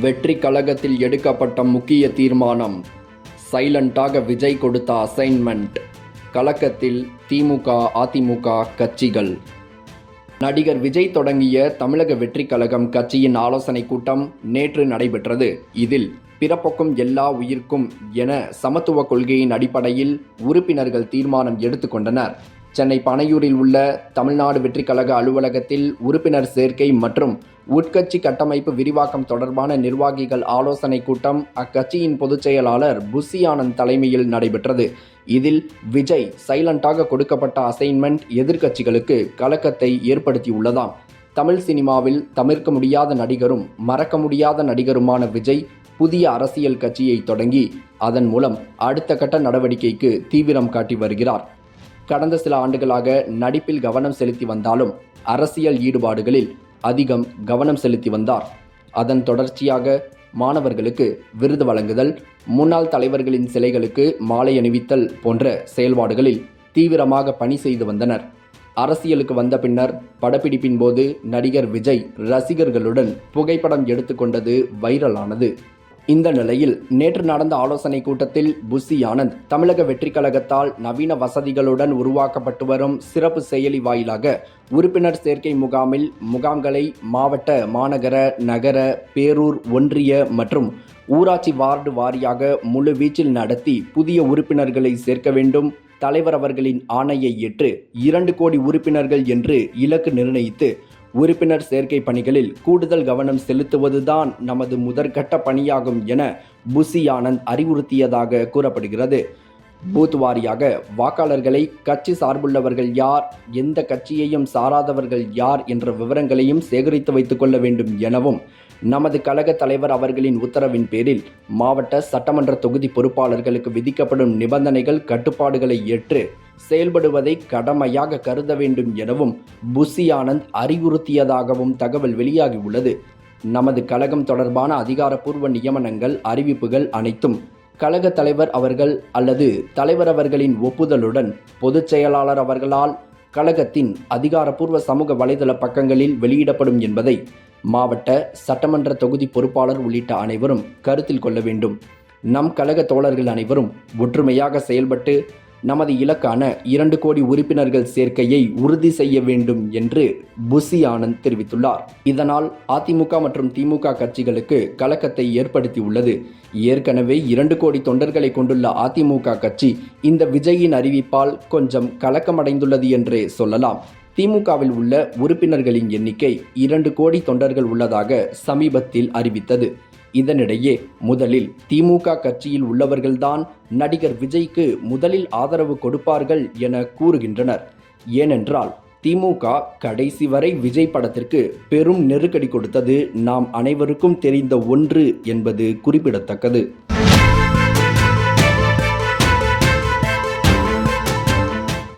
வெற்றி கழகத்தில் எடுக்கப்பட்ட முக்கிய தீர்மானம் சைலண்டாக விஜய் கொடுத்த அசைன்மெண்ட் கலக்கத்தில் திமுக அதிமுக கட்சிகள். நடிகர் விஜய் தொடங்கிய தமிழக வெற்றி கழகம் கட்சியின் ஆலோசனை கூட்டம் நேற்று நடைபெற்றது. இதில் பிறப்புக்கும் எல்லா உயிர்க்கும் என சமத்துவ கொள்கையின் அடிப்படையில் உறுப்பினர்கள் தீர்மானம் எடுத்துக்கொண்டனர் சென்னை பனையூரில் உள்ள தமிழ்நாடு வெற்றி கழக அலுவலகத்தில் உறுப்பினர் சேர்க்கை மற்றும் உட்கட்சி கட்டமைப்பு விரிவாக்கம் தொடர்பான நிர்வாகிகள் ஆலோசனை கூட்டம் அக்கட்சியின் பொதுச் செயலாளர் புசி ஆனந்த் தலைமையில் நடைபெற்றது. இதில் விஜய் சைலண்டாக கொடுக்கப்பட்ட அசைன்மெண்ட் எதிர்க்கட்சிகளுக்கு கலக்கத்தை ஏற்படுத்தியுள்ளதாம். தமிழ் சினிமாவில் தவிர்க்க முடியாத நடிகரும் மறக்க முடியாத நடிகருமான விஜய் புதிய அரசியல் கட்சியை தொடங்கி அதன் மூலம் அடுத்த கட்ட நடவடிக்கைக்கு தீவிரம் காட்டி வருகிறார். கடந்த சில ஆண்டுகளாக நடிப்பில் கவனம் செலுத்தி வந்தாலும் அரசியல் ஈடுபாடுகளில் அதிகம் கவனம் செலுத்தி வந்தார். அதன் தொடர்ச்சியாக மாணவர்களுக்கு விருது வழங்குதல் முன்னாள் தலைவர்களின் சிலைகளுக்கு மாலை அணிவித்தல் போன்ற செயல்பாடுகளில் தீவிரமாக பணி செய்து வந்தனர். அரசியலுக்கு வந்த பின்னர் படப்பிடிப்பின் போது நடிகர் விஜய் ரசிகர்களுடன் புகைப்படம் எடுத்துக்கொண்டது வைரலானது. இந்த நிலையில் நேற்று நடந்த ஆலோசனை கூட்டத்தில் புசி ஆனந்த் தமிழக வெற்றிக் கழகத்தால் நவீன வசதிகளுடன் உருவாக்கப்பட்டு வரும் சிறப்பு செயலி வாயிலாக உறுப்பினர் சேர்க்கை முகாமில் முகாம்களை மாவட்ட மாநகர நகர பேரூர் ஒன்றிய மற்றும் ஊராட்சி வார்டு வாரியாக முழு வீச்சில் நடத்தி புதிய உறுப்பினர்களை சேர்க்க வேண்டும். தலைவர் அவர்களின் ஆணையை ஏற்று இரண்டு கோடி உறுப்பினர்கள் என்று இலக்கு நிர்ணயித்து உறுப்பினர் சேர்க்கை பணிகளில் கூடுதல் கவனம் செலுத்துவதுதான் நமது முதற்கட்ட பணியாகும் என புசி ஆனந்த் அறிவுறுத்தியதாக கூறப்படுகிறது. பூத் வாரியாக வாக்காளர்களை கட்சி சார்புள்ளவர்கள் யார் எந்த கட்சியையும் சாராதவர்கள் யார் என்ற விவரங்களையும் சேகரித்து வைத்துக் கொள்ள வேண்டும் எனவும் நமது கழக தலைவர் அவர்களின் உத்தரவின் பேரில் மாவட்ட சட்டமன்ற தொகுதி பொறுப்பாளர்களுக்கு விதிக்கப்படும் நிபந்தனைகள் கட்டுப்பாடுகளை ஏற்று செயல்படுவதை கடமையாக கருத வேண்டும் எனவும் புசி ஆனந்த் அறிவுறுத்தியதாகவும் தகவல் வெளியாகியுள்ளது. நமது கழகம் தொடர்பான அதிகாரப்பூர்வ நியமனங்கள் அறிவிப்புகள் அனைத்தும் கழக தலைவர் அவர்கள் அல்லது தலைவர் அவர்களின் ஒப்புதலுடன் பொதுச் செயலாளர் அவர்களால் கழகத்தின் அதிகாரப்பூர்வ சமூக வலைதள பக்கங்களில் வெளியிடப்படும் என்பதை மாவட்ட சட்டமன்ற தொகுதி பொறுப்பாளர் உள்ளிட்ட அனைவரும் கருத்தில் கொள்ள வேண்டும். நம் கழக தோழர்கள் அனைவரும் ஒற்றுமையாக செயல்பட்டு நமது இலக்கான இரண்டு கோடி உறுப்பினர்கள் சேர்க்கையை உறுதி செய்ய வேண்டும் என்று புசி ஆனந்த் தெரிவித்துள்ளார். இதனால் அதிமுக மற்றும் திமுக கட்சிகளுக்கு கலக்கத்தை ஏற்படுத்தியுள்ளது. ஏற்கனவே இரண்டு கோடி தொண்டர்களை கொண்டுள்ள அதிமுக கட்சி இந்த விஜயின் அறிவிப்பால் கொஞ்சம் கலக்கமடைந்துள்ளது என்றே சொல்லலாம். திமுகவில் உள்ள உறுப்பினர்களின் எண்ணிக்கை இரண்டு கோடி தொண்டர்கள் உள்ளதாக சமீபத்தில் அறிவித்தது. இதனிடையே முதலில் திமுக கட்சியில் உள்ளவர்கள்தான் நடிகர் விஜய்க்கு முதலில் ஆதரவு கொடுப்பார்கள் என கூறுகின்றனர். ஏனென்றால் திமுக கடைசி வரை விஜய் படத்திற்கு பெரும் நெருக்கடி கொடுத்தது நாம் அனைவருக்கும் தெரிந்த ஒன்று என்பது குறிப்பிடத்தக்கது.